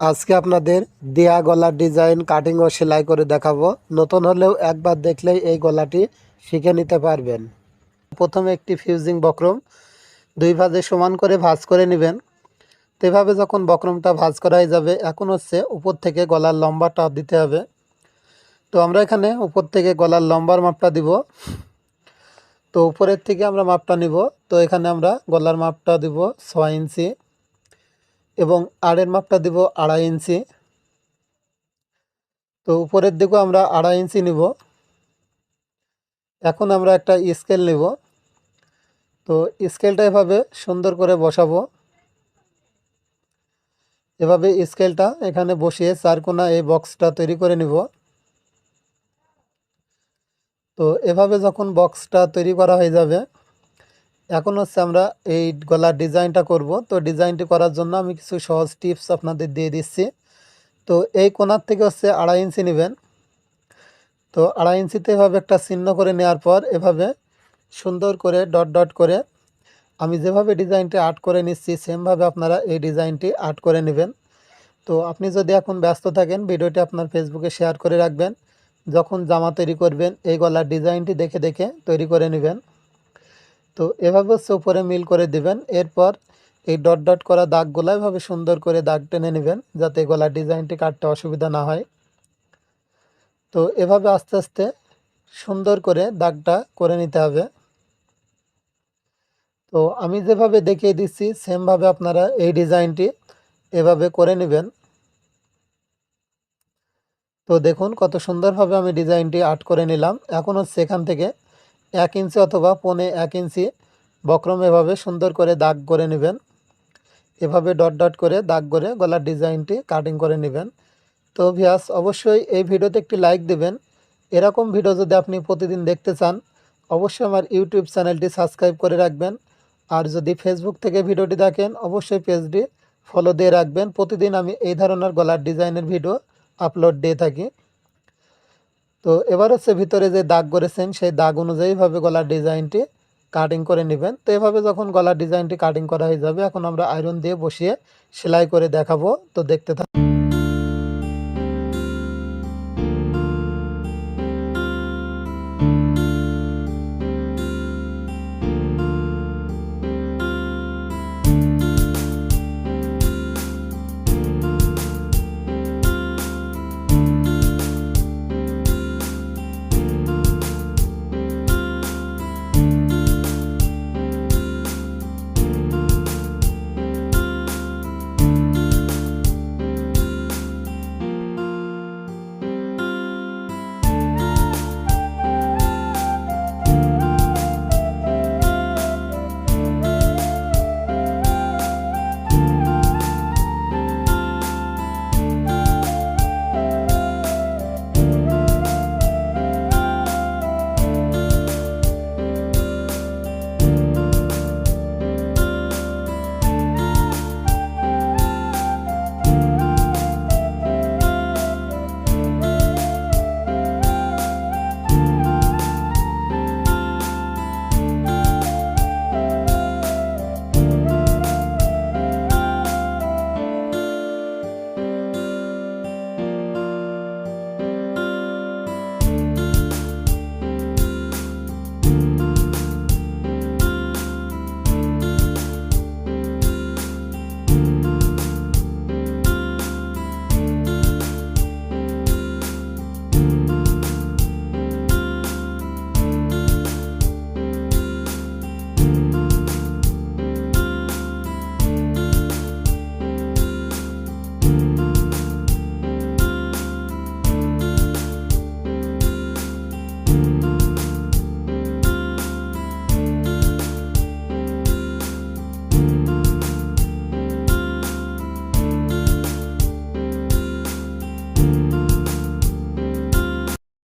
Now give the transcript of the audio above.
আজকে আপনাদের দেয়া গলার ডিজাইন কাটিং ও সেলাই করে দেখাবো। নতুন হলেও একবার দেখলেই এই গলাটি শিখে নিতে পারবেন। প্রথমে একটি ফিউজিং বক্রম, দুই ভাজে সমান করে ভাঁজ করে নেবেন। তো এভাবে যখন বক্রমটা ভাঁজ করাই যাবে, এখন হচ্ছে উপর থেকে গলার লম্বাটা দিতে হবে। তো আমরা এখানে উপর থেকে গলার লম্বার মাপটা দিব। তো উপরের থেকে আমরা মাপটা নিব। তো এখানে আমরা গলার মাপটা দিব ছয় ইঞ্চি। এবং আড়ের মাপটা দিব আড়াই ইঞ্চি। তো উপরের দিকেও আমরা আড়াই ইঞ্চি নিব। এখন আমরা একটা স্কেল নেব। তো স্কেলটা এভাবে সুন্দর করে বসাবো। এভাবে স্কেলটা এখানে বসিয়ে চারকোনা এই বক্সটা তৈরি করে নিব। তো এভাবে যখন বক্সটা তৈরি করা হয়ে যাবে এখন হচ্ছে আমরা এই গলার ডিজাইনটা করব। তো ডিজাইনটি করার জন্য আমি কিছু সহজ টিপস আপনাদের দিয়ে দিচ্ছি। তো এই কোনার থেকে হচ্ছে আড়াই ইঞ্চি নেবেন। তো আড়াই ইঞ্চিতে এভাবে একটা চিহ্ন করে নেওয়ার পর এভাবে সুন্দর করে ডট ডট করে আমি যেভাবে ডিজাইনটি আর্ট করে নিচ্ছি, সেমভাবে আপনারা এই ডিজাইনটি আর্ট করে নেবেন। তো আপনি যদি এখন ব্যস্ত থাকেন, ভিডিওটি আপনার ফেসবুকে শেয়ার করে রাখবেন। যখন জামা তৈরি করবেন, এই গলার ডিজাইনটি দেখে দেখে তৈরি করে নেবেন। তো এভাবে হচ্ছে উপরে মিল করে দিবেন। এরপর এই ডট ডট করা দাগগুলো এভাবে সুন্দর করে দাগ টেনে নেবেন যাতে গলার ডিজাইনটি কাটতে অসুবিধা না হয়। তো এভাবে আস্তে আস্তে সুন্দর করে দাগটা করে নিতে হবে। তো আমি যেভাবে দেখিয়ে দিচ্ছি, সেমভাবে আপনারা এই ডিজাইনটি এভাবে করে নেবেন। তো দেখুন কত সুন্দরভাবে আমি ডিজাইনটি আর্ট করে নিলাম। এখন হচ্ছে এখান থেকে এক ইঞ্চি অথবা পনে এক ইঞ্চি বক্রম এভাবে সুন্দর করে দাগ করে নেবেন। এভাবে ডট ডট করে দাগ করে গলার ডিজাইনটি কাটিং করে নেবেন। তো ভিয়াস অবশ্যই এই ভিডিওতে একটি লাইক দেবেন। এরকম ভিডিও যদি আপনি প্রতিদিন দেখতে চান, অবশ্যই আমার ইউটিউব চ্যানেলটি সাবস্ক্রাইব করে রাখবেন। আর যদি ফেসবুক থেকে ভিডিওটি দেখেন, অবশ্যই পেজটি ফলো দিয়ে রাখবেন। প্রতিদিন আমি এই ধরনের গলার ডিজাইনের ভিডিও আপলোড দিয়ে থাকি। তো এবার হচ্ছে ভিতরে যে দাগ করেছেন, সেই দাগ অনুযায়ীভাবে গলার ডিজাইনটি কাটিং করে নেবেন। তো এভাবে যখন গলার ডিজাইনটি কাটিং করা হয়ে যাবে, এখন আমরা আয়রন দিয়ে বসিয়ে সেলাই করে দেখাবো। তো দেখতে থাক